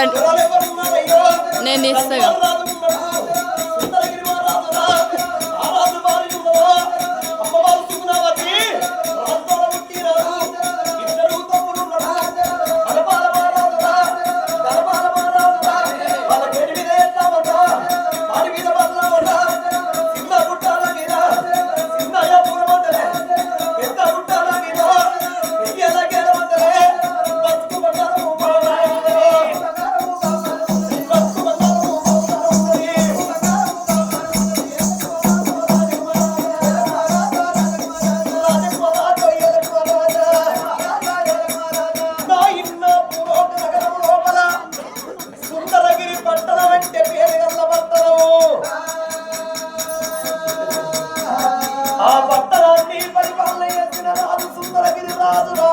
ఉండండి నేను ఇస్తాగా. సుందరగిరి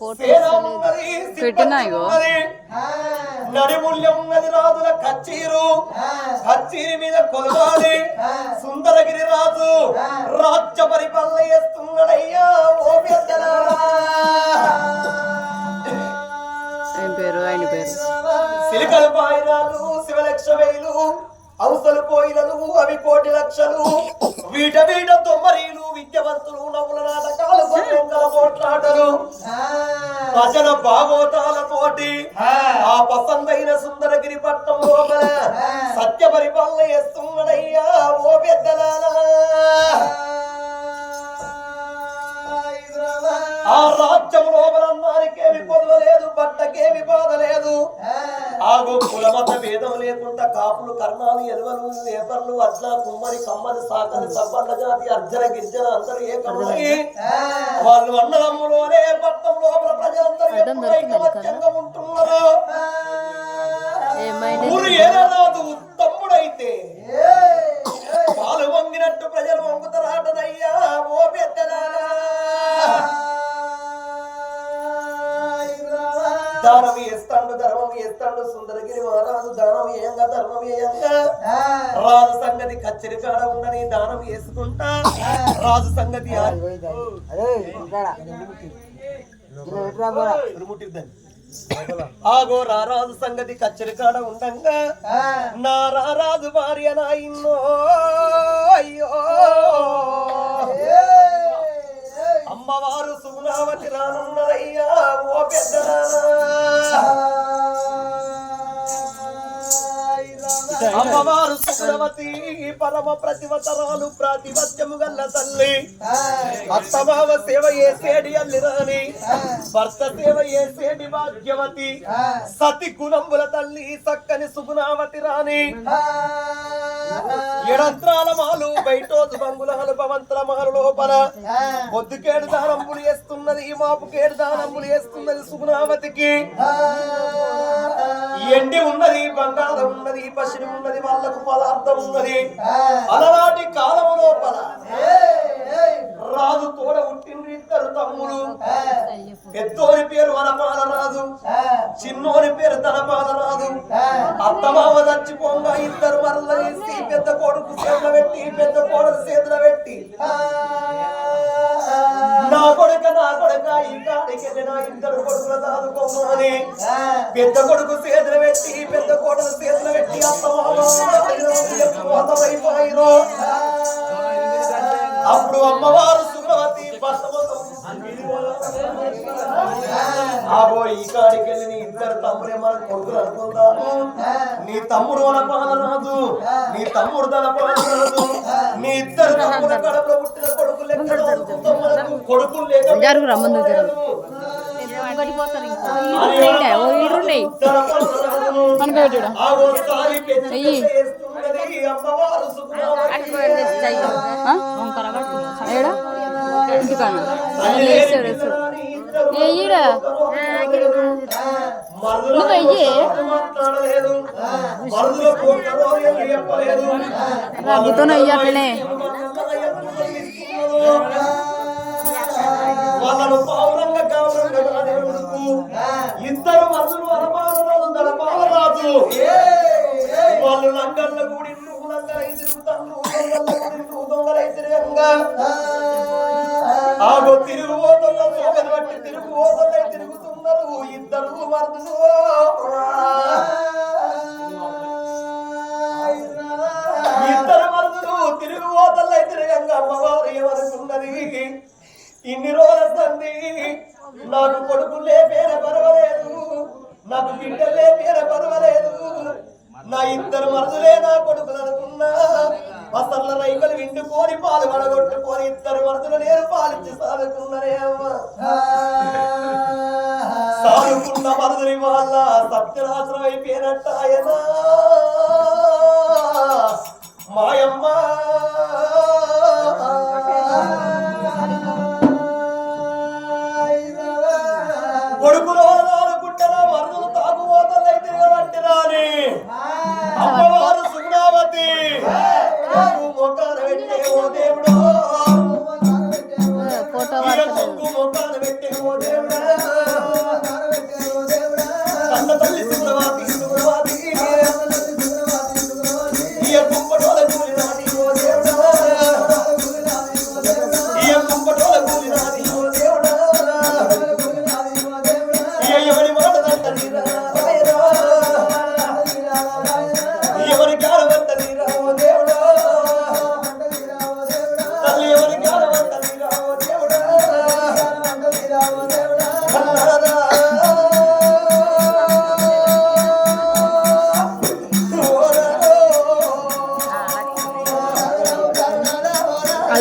ఫోటో. నడిమూల్యం ఉన్నది రాజుల కచ్చీరు. కచ్చీరి మీద కొలవాలి. సుందరగిరి రాజు. రాజ్య పరిపాలన చేస్తున్నాడయ్యా ఓ పెద్దలారా. ఏం పేరు? ఆయన పేరు? సిలికలు పాయిరాలు శివలక్ష వేలు. అవసలు కోయిలలు అవి కోటి లక్షలు. వీట వీట తొమ్మరీలు విద్యవంతులు నవ్వుల నాటకాలు గొప్పంగా పోట్లాటలు. భజన భాగవతాలతోటి ఆ. పసందైన సుందరగిరి పట్టం లోపల సత్య పరిపాలన చేస్తున్నాడయ్యా ఓ పెద్దలారా. ఆ రాజ్యం లోపల నారికేమి పొదవలేదు బట్టకేమి బాధ లేదు ఆగో కులమత భేదం లేకుండా కాపులు కర్ణాలు ఎలువలు నేపర్లు అట్లా కుమ్మరి కమ్మరి సాకరి సబ్బన్న జాతి అర్జన గిరిజన అందరూ ఏకమై వాళ్ళు అన్నదమ్ములోనే పట్టం లోపల ప్రజలందరూ ఎప్పుడు? ఐకమత్యంగా ఉంటున్నారు? ఊరు ఏనాడు ధర్మం వేస్తాడు సుందరగిరి మహారాజు దానం వేయంగా ధర్మం వేయంగా రాజు సంగతి కచ్చరి కాడ ఉండని దానం వేసుకుంటా రాజు సంగతి. ఆగో రారాజు సంగతి కచ్చరి కాడ ఉండంగా. నా రారాజు భార్య నాయన్నో అయ్యో. అమ్మవారు సుగుణావతి రానున్నదయ్యా ఓ పెద్ద అమ్మవారు సుగుణవతి పరమ ప్రతివతరాలు ప్రాతిపత్యము గల్ల తల్లి. అత్తమావ సేవ చేసేడి అల్లి రాని భర్త సేవ చేసేడి భాగ్యవతి? సతి గుణంబుల తల్లి చక్కని సుగుణావతి రాని ఎడంత్రాల మాలు బయటోజు బంగులహలు భవంతుల మాలు లోపల. పొద్దుకేడు దానంబులు వేస్తున్నది ఈ మాపుకేడు దానంబులు వేస్తున్నది సుగుణావతికి. ఎండి ఉన్నది బంగారం ఉన్నది పసిడి ఉన్నది వాళ్ళకు పదార్థం ఉన్నది. అలనాటి కాలం లోపల రాజు తోడ పుట్టిండ్రు ఇద్దరు తమ్ముడు పెద్దోని పేరు వనపాల రాజు. చిన్నోని పేరు తనపాల రాజు. అత్తమావ చచ్చిపోగా ఇద్దరు మరల తీసి పెద్ద కొడుకు చేతుల పెట్టి పెద్ద కోడలు చేతుల పెట్టి. నా కొడుక నా కొడుక ఈ కాడికి నా ఇద్దరు కొడుకుల దాదుకోమని. పెద్ద కొడుకు చేతులు పెట్టి పెద్ద కోడలు చేతులు పెట్టి అత్తమాయిపోయిరో అప్పుడు అమ్మవారు సుఖవతి ఆగో ఈ కాడికి వెళ్ళి నీ ఇద్దరు తమ్ముడే మన కొడుకులు అనుకుందాము నీ తమ్ముడు మన నీ తమ్ముడు తన నీ ఇద్దరు తమ్ముడు కడపలో పుట్టిన కొడుకులు కొడుకులు లేక అయ్యి. చేస్తున్నది అమ్మవారు సుఖమావతి. ఏడా వేస్తాడు ఏ ఈడ మరుదుల నువ్వు అయ్యి. అయ్యి అట్లనే వాళ్ళు లంగళ్ళ కూడి లంగలై తిరుగుతాను దొంగళ్ళ కూడి దొంగలై తిరగంగా ఆగో తిరుగుబోతున్న पायन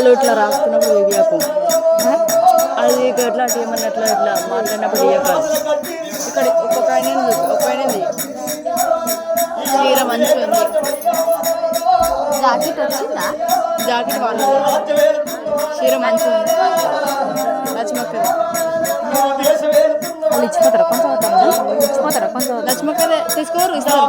వాళ్ళు ఇట్లా రాస్తున్నప్పుడు ఇవ్వకు. అది ఎట్లా అటు ఏమన్నా అట్లా ఇట్లా మాట్లాడినప్పుడు ఇవ్వకాదు ఇక్కడ ఒక్కొక్క ఆయన ఉంది, ఒక ఆయన ఉంది. చీర మంచిగా ఉంది జాకెట్ వచ్చిందా? జాకెట్ బాగుంది చీర మంచిగా ఉంది లక్ష్మక్కది. వాళ్ళు ఇచ్చిపోతారా? కొంచెం ఇచ్చిపోతారా? కొంచెం లక్ష్మక్కదే తీసుకోరు ఇస్తారు.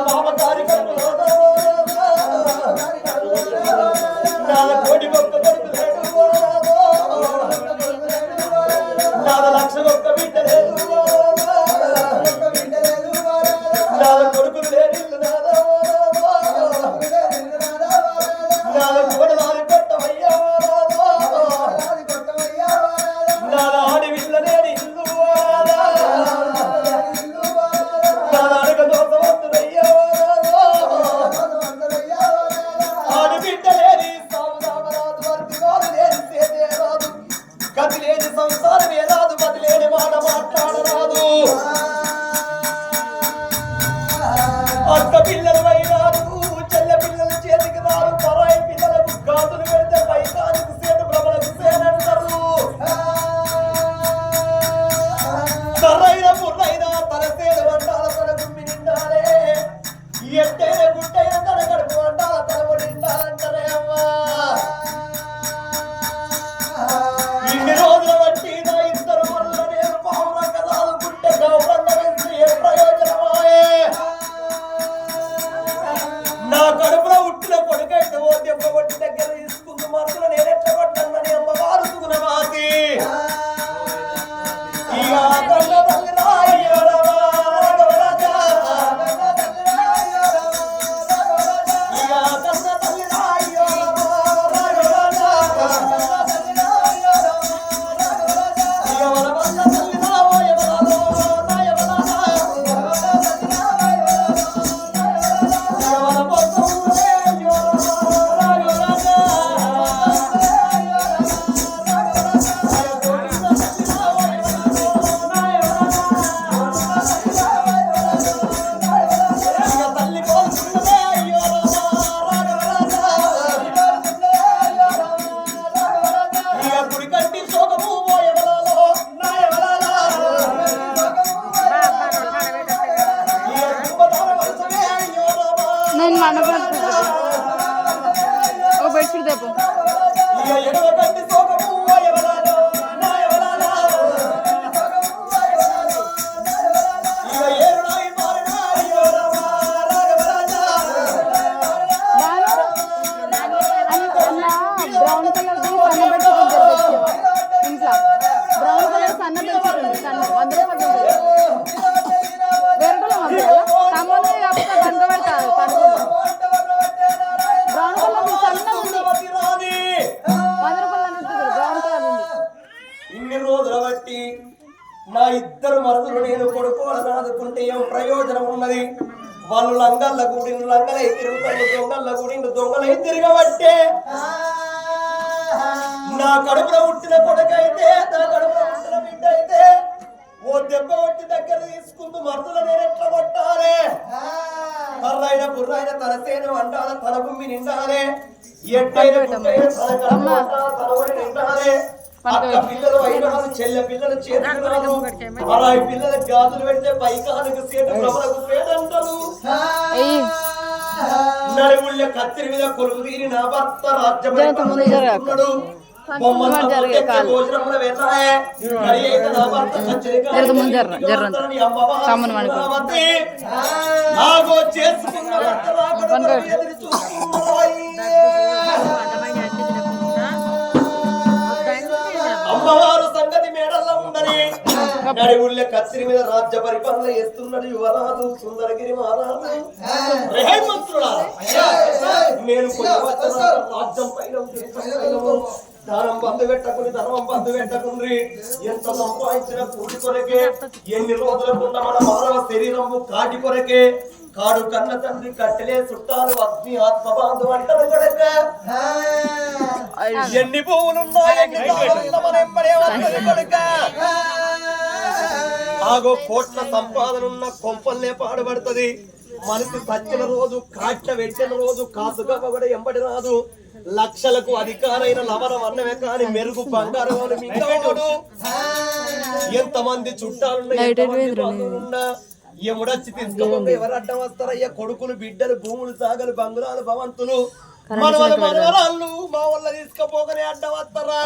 야. అక్క పిల్లలు అయినారు చెల్లె పిల్లలు చేతున్నారు మరాయి పిల్లల గాజులు పెడితే పైకానికి సేటు ప్రభలకు సేటంటారు. ఎయ్యి నడుముళ్ళ కత్తిరి మీద కొలువు తీరి నా భర్త రాజ్యం జర్ర, అమ్మవారు సంగతి మేడల్లో ఉండని నడివుళ్ళ కత్తిరి మీద రాజ్య పరిపాలన చేస్తున్నాడు యువరాజు సుందరగిరి మహారాజు నేను రాజ్యం పైన దానం బంధు పెట్టకుని ధర్మం బంధు పెట్టకుండ్రి ఎంత సంపాదించిన కూడి కొరకే ఎన్ని రోజులకున్న మన మానవ శరీరము కాటి కొరకే కాడు కన్న తండ్రి కట్టెలే చుట్టాలు అగ్ని ఆత్మ బాంధు అంటారు కొడక ఎన్ని కొడుక. ఆగో కోట్ల సంపాదన ఉన్న కొంపల్లే పాడుపడుతుంది మనిషి సచ్చిన రోజు కాట్ల పెట్టిన రోజు కాసుగా ఎంబడి రాదు. లక్షలకు అధికారైన లవరం అన్నమే కాని మెరుగు బంగారం మింగవాడు. ఎంతమంది చుట్టాలున్నా ఎముడొచ్చి తీసుకోకపోతే ఎవరు అడ్డం వస్తారయ్యా కొడుకులు బిడ్డలు భూములు సాగలు బంగుళాలు భవంతులు? మనవరాళ్ళు మా వల్ల తీసుకపోకనే అడ్డం వస్తారా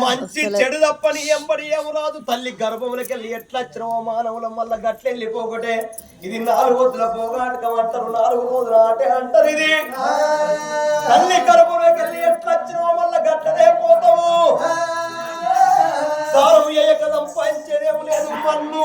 మంచి చెడు తప్పని ఎంబడి ఏమి రాదు. తల్లి గర్భములకి వెళ్ళి ఎట్లా వచ్చినవో మానవుల మళ్ళా గట్లెళ్ళి పోకటే ఇది నాలుగు రోజుల పోగాటకం అంటారు నాలుగు రోజుల ఆటే అంటారు ఇది. తల్లి గర్భములకి వెళ్ళి ఎట్లా వచ్చినవో మళ్ళా గట్లనే పోతాము సారం ఏక సంపాదించేదేం లేదు మన్ను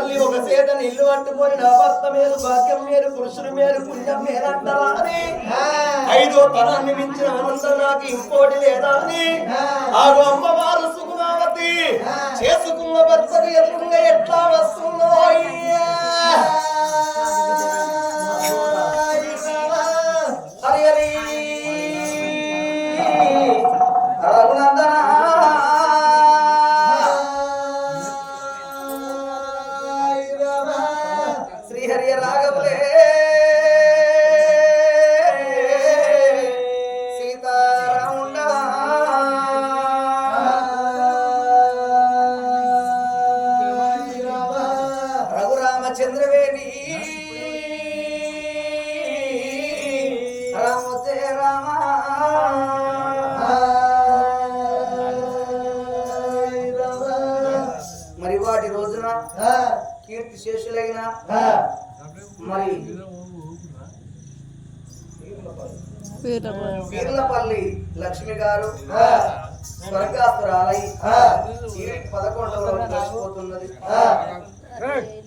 వల్లి ఒక చేత నీళ్ళు పట్టుకొని నా భర్త మేలు భాగ్యం మేలు పురుషుని మేలు పుణ్యం మేలంటావా అని ఐదో తరాన్ని మించిన ఆనందం నాకు ఇంకోటి లేదా అని. ఆరు అమ్మవారు సుగుణావతి చేసుకున్న భర్తకు ఎదురుగా ఎట్లా వస్తుందో?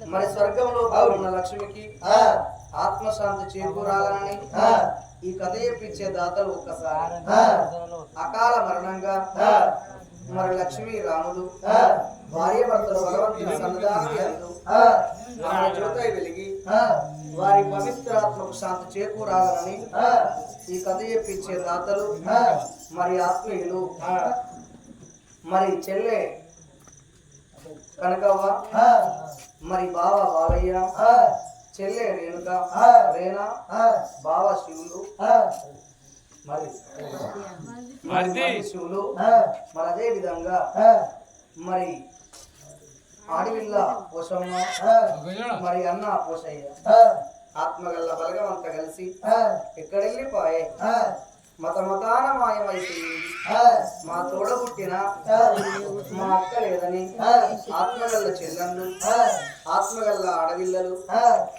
మరి స్వర్గంలో ఉన్న లక్ష్మికి ఆత్మశాంతి చేకూరాలని ఈ కథ చెప్పించే దాతలు ఒక్కసారి. అకాల మరణంగా మరి లక్ష్మి రాముడు భార్య భర్తలు భగవంతుని ఆమె జ్యోతై వెలిగి వారి పవిత్రాత్మకు శాంతి చేకూరాలని ఈ కథ చెప్పించే దాతలు మరి ఆత్మీయులు. మరి చెల్లె కనకవ్వ మరి బావ బాలయ్య చెల్లె రేణుక రేణా బావ శివులు మరి శివులు మరి అదే విధంగా మరి ఆడవిల్ల పోషమ్మ మరి అన్న పోషయ్య. ఆత్మగల్ల బలగమంతా కలిసి ఎక్కడెళ్ళిపోయే మత మతాన మాయమైపోయింది మా తోడ పుట్టిన మా అక్క లేదని ఆత్మగల్ల చెల్లెళ్ళు ఆత్మగల్ల ఆడవిల్లలు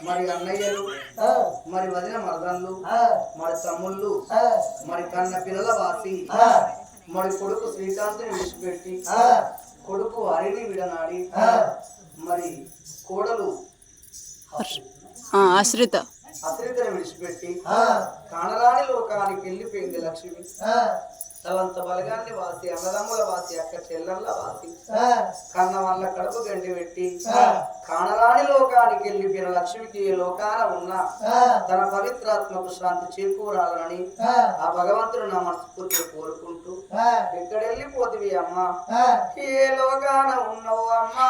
మరి అన్నయ్యలు మరి వదిన మరదళ్ళు మరి తమ్ముళ్ళు మరి కన్న పిల్లల వాసి మరి కొడుకు శ్రీకాంత్ని విడిచిపెట్టి కొడుకు హరిని విడనాడి మరి కోడలు ఆశ్రిత. అశ్రితను విడిచిపెట్టి కానరాని లోకానికి వెళ్ళిపోయింది లక్ష్మి. తలంత బలగాన్ని వాసి అన్నదమ్ముల వాసి అక్క చెల్లెళ్ళ వాసి కన్న వాళ్ళ కడుపు గండి పెట్టి కానరాని లోకానికి వెళ్ళిపోయిన లక్ష్మికి ఈ లోకాన ఉన్న తన పవిత్రాత్మకు శాంతి చేకూరాలని ఆ. భగవంతుడు నా మనస్ఫూర్తిగా కోరుకుంటూ ఎక్కడ వెళ్ళిపోతివి అమ్మా? ఏ లోకాన ఉన్నవు అమ్మా?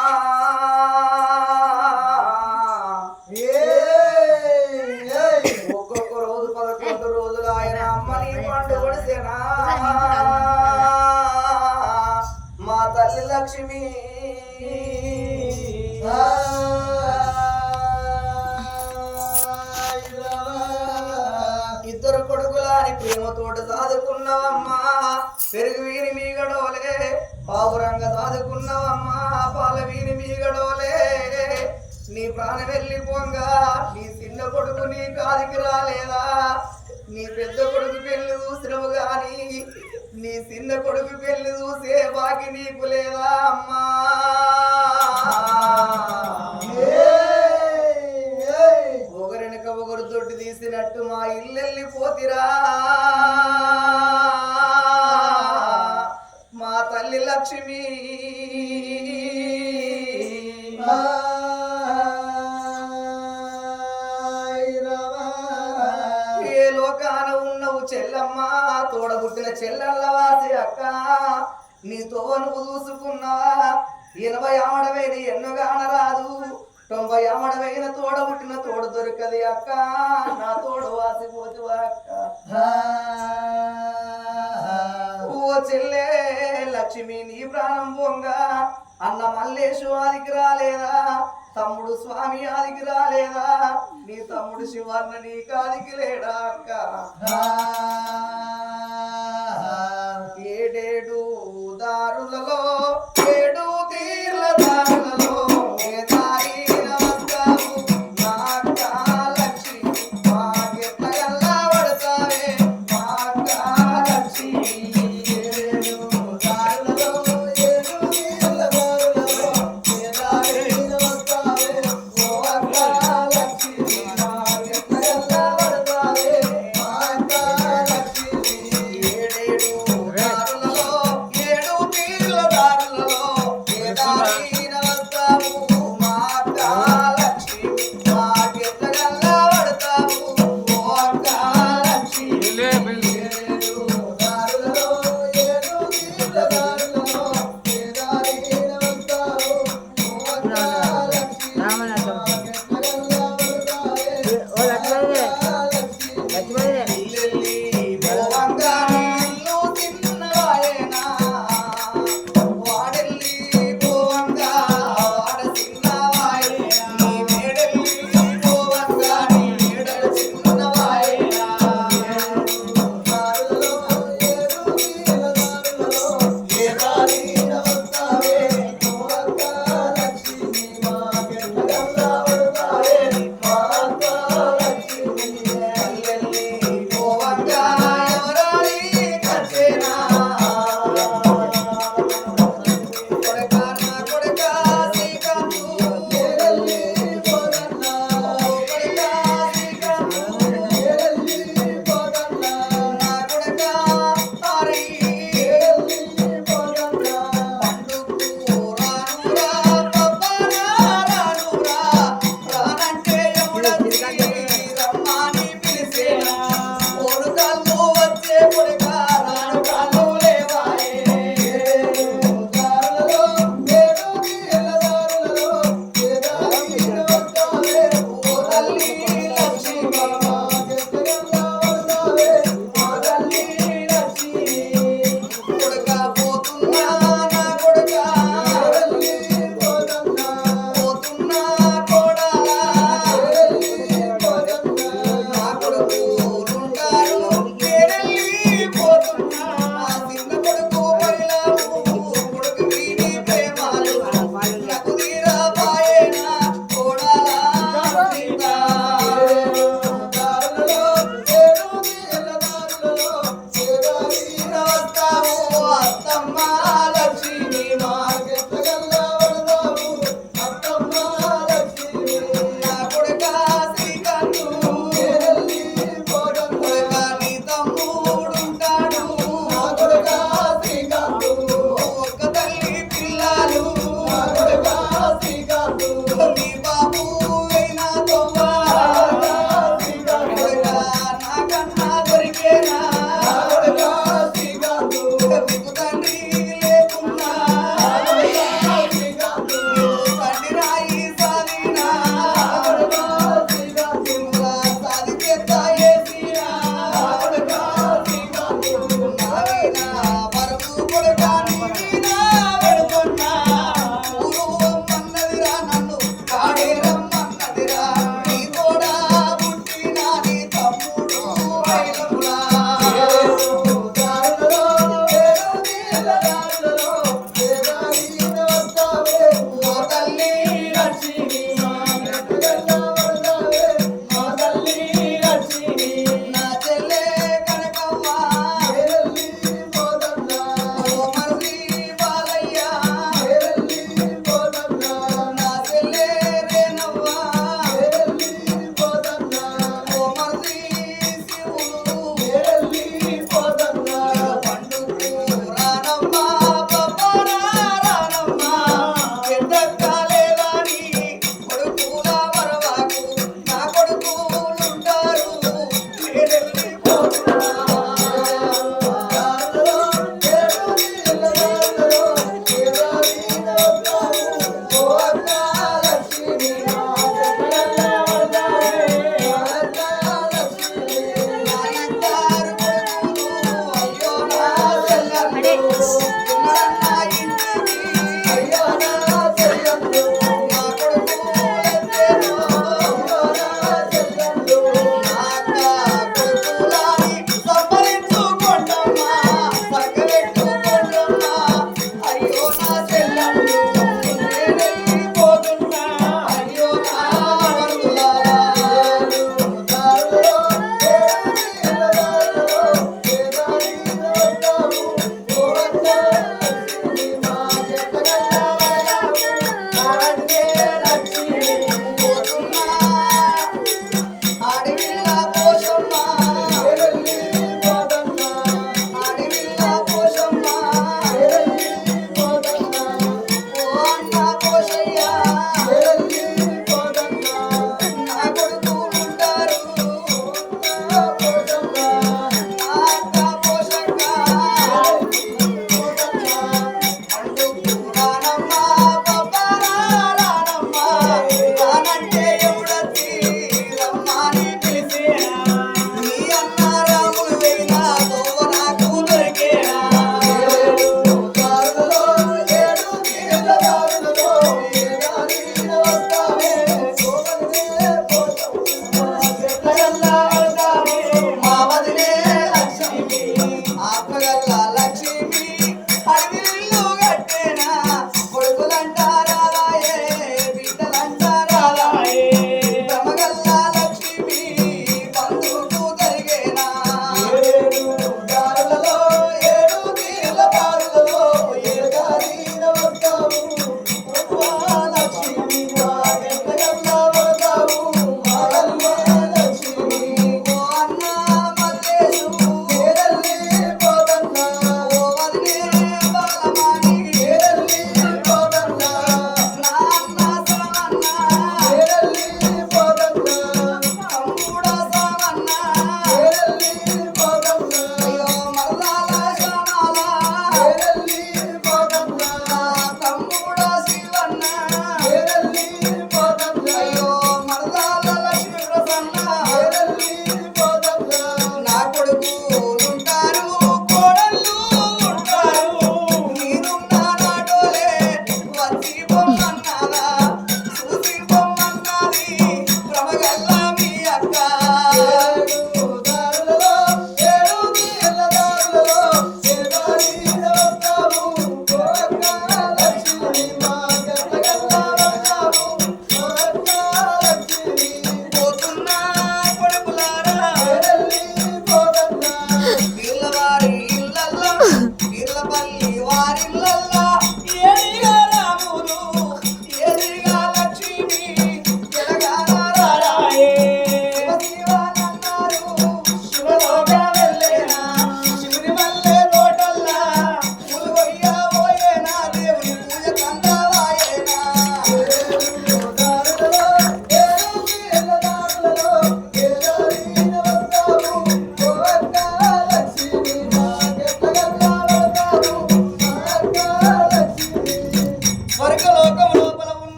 ఒక్కొక్క లక్ష్మి. ఇద్దరు కొడుకులాని ప్రేమతోటి సాదుకున్నావమ్మా. పెరుగు వీని మీగడోలే పావురంగ సాదుకున్నావమ్మా. పాల వీని మీగడోలే నీ ప్రాణం వెళ్ళిపోంగా నీ చిన్న కొడుకు నీ కాదికి రాలేదా? నీ పెద్ద కొడుకు పెళ్ళి చూసినవు గాని నీ చిన్న కొడుకు పెళ్ళి చూసే బాకి నీకు లేదా అమ్మా? ఒకరినక ఒకరు దొడ్డు తీసినట్టు మా ఇల్లెల్లి పోతిరా. మా తల్లి లక్ష్మి లోకాన ఉన్నవు చెల్లమ్మ తోడబుట్టిన చెల్లెళ్ళ వాసి అక్క. నీతో నువ్వు చూసుకున్నావా? ఎనభై ఆమడవైన ఎన్నుగాన రాదు. తొంభై ఆమడవైన తోడబుట్టిన తోడు దొరకది అక్క. నా తోడు వాసిపోతువా అక్క. ఓ చెల్లే లక్ష్మి నీ ప్రాణం పొంగ. అన్న మల్లేశు ఆదికి రాలేదా? తమ్ముడు స్వామి ఆదికి రాలేదా? నీ తమ్ముడు శివన్న నీ కాదికి లేడా అక్క? ఏడేడు దారులలో ఏడు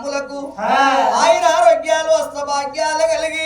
అన్నదమ్ములకు ఆయన ఆరోగ్యాలు అస్తభాగ్యాలు కలిగి